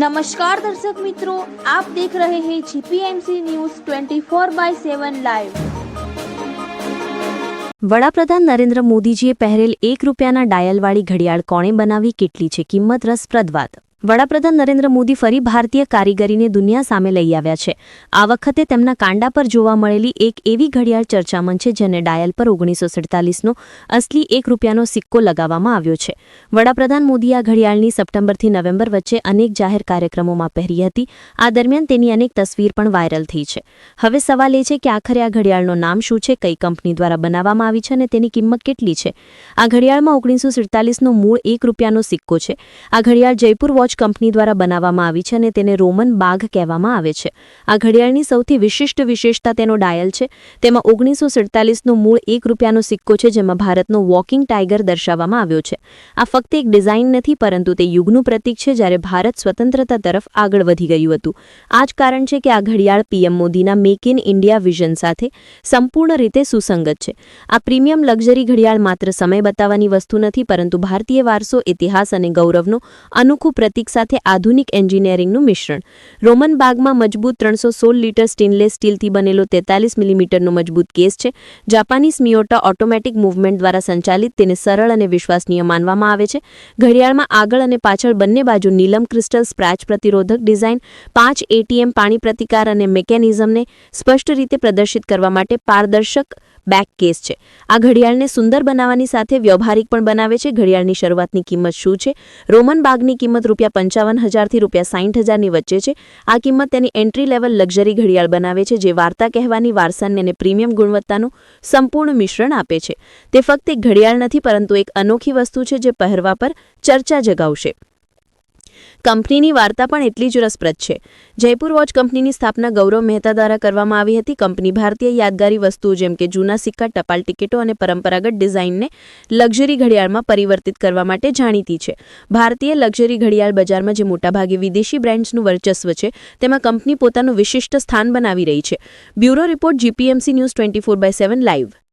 નમસ્કાર દર્શક મિત્રો આપ દેખ રહે હૈ જીપીએમસી ન્યૂઝ 24 બાય 7 લાઈવ વડાપ્રધાન નરેન્દ્ર મોદીજીએ પહેરેલ એક રૂપિયાના ડાયલવાળી ઘડિયાળ કોણે બનાવી? કેટલી છે કિંમત? રસપ્રદ વાત. વડાપ્રધાન નરેન્દ્ર મોદી ફરી ભારતીય કારીગરીને દુનિયા સામે લઈ આવ્યા છે. આ વખતે તેમના કાંડા પર જોવા મળેલી એક એવી ઘડિયાળ ચર્ચામાં છે, જેને ડાયલ પર ઓગણીસો સડતાલીસનો અસલી એક રૂપિયાનો સિક્કો લગાવવામાં આવ્યો છે. વડાપ્રધાન મોદી આ ઘડિયાળની સપ્ટેમ્બરથી નવેમ્બર વચ્ચે અનેક જાહેર કાર્યક્રમોમાં પહેરી હતી. આ દરમિયાન તેની અનેક તસવીર પણ વાયરલ થઈ છે. હવે સવાલ એ છે કે આખરે આ ઘડિયાળનું નામ શું છે, કઈ કંપની દ્વારા બનાવવામાં આવી છે અને તેની કિંમત કેટલી છે? આ ઘડિયાળમાં ઓગણીસો સુડતાલીસનો મૂળ એક રૂપિયાનો સિક્કો છે. આ ઘડિયાળ જયપુર વોચ કંપની દ્વારા બનાવવામાં આવી છે અને તેને રોમન બાઘ કહેવામાં આવે છે. આ ઘડિયાળની સૌથી વિશિષ્ટ વિશેષતા તેનો ડાયલ છે. તેમાં ઓગણીસો સુડતાલીસનો મૂળ એક રૂપિયાનો સિક્કો છે જેમાં ભારતનો વોકિંગ ટાઈગર દર્શાવવામાં આવ્યો છે. આ ફક્ત એક ડિઝાઇન નથી, પરંતુ તે યુગનું પ્રતીક છે જ્યારે ભારત સ્વતંત્રતા તરફ આગળ વધી ગયું હતું. આ જ કારણ છે કે આ ઘડિયાળ પીએમ મોદીના મેક ઇન ઇન્ડિયા વિઝન સાથે સંપૂર્ણ રીતે સુસંગત છે. આ પ્રીમિયમ લક્ઝરી ઘડિયાળ માત્ર સમય બતાવવાની વસ્તુ નથી, પરંતુ ભારતીય વારસો, ઇતિહાસ અને ગૌરવનું અનોખું પ્રતીક સાથે આધુનિક એન્જિનિયરિંગનું મિશ્રણ. રોમન બાગમાં મજબૂત ત્રણસો સોળ લીટર સ્ટેનલેસ સ્ટીલથી બનેલો તેતાલીસ મિલીમીટરનો મજબૂત કેસ છે. જાપાનીઝ મિયોટા ઓટોમેટિક મૂવમેન્ટ દ્વારા સંચાલિત તેને સરળ અને વિશ્વસનીય માનવામાં આવે છે. ઘડિયાળમાં આગળ અને પાછળ બંને બાજુ નીલમ ક્રિસ્ટલ સ્પ્રેચ પ્રતિરોધક ડિઝાઇન, પાંચ એટીએમ પાણી પ્રતિકાર અને મેકેનિઝમને સ્પષ્ટ રીતે પ્રદર્શિત કરવા માટે પારદર્શક બેક કેસ છે. આ ઘડિયાળને સુંદર બનાવવાની સાથે વ્યવહારિક પણ બનાવે છે. ઘડિયાળની શરૂઆતની કિંમત શું છે? રોમન બાગની કિંમત રૂપિયા પંચાવન હજારથી રૂપિયા સાઠ હજારની વચ્ચે છે. આ કિંમત તેની એન્ટ્રી લેવલ લક્ઝરી ઘડિયાળ બનાવે છે, જે વાર્તા કહેવાની વારસાને અને પ્રીમિયમ ગુણવત્તાનું સંપૂર્ણ મિશ્રણ આપે છે. તે ફક્ત એક ઘડિયાળ નથી, પરંતુ એક અનોખી વસ્તુ છે, જે પહેરવા પર ચર્ચા જગાવશે. કંપનીની વાર્તા પણ એટલી જ રસપ્રદ છે. જયપુર વોચ કંપનીની સ્થાપના ગૌરવ મહેતા દ્વારા કરવામાં આવી હતી. કંપની ભારતીય યાદગારી વસ્તુઓ જેમ કે જૂના સિક્કા, ટપાલ ટિકિટો અને પરંપરાગત ડિઝાઇનને લક્ઝરી ઘડિયાળમાં પરિવર્તિત કરવા માટે જાણીતી છે. ભારતીય લક્ઝરી ઘડિયાળ બજારમાં જે મોટાભાગે વિદેશી બ્રાન્ડ્સનું વર્ચસ્વ છે, તેમાં કંપની પોતાનું વિશિષ્ટ સ્થાન બનાવી રહી છે. Bureau report, GPMC news twenty four by seven live.